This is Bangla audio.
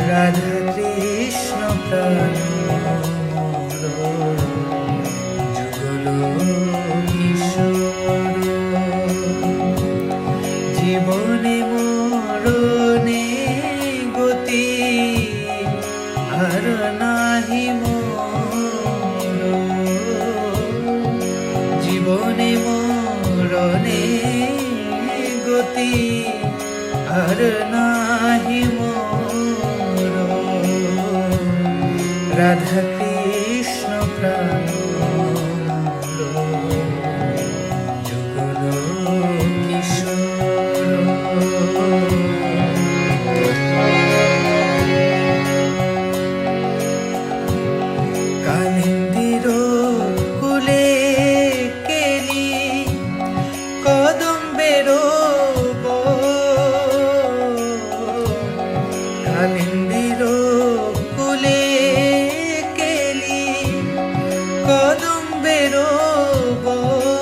রাধা কৃষ্ণ যুগল কিশোর জীবনে মরণে গতি আর নাহি জীবনে মরণে গতি আর নাহি রাধা কৃষ্ণ প্রাণ যুগল কিশোর কালিন্দির বেরোবো।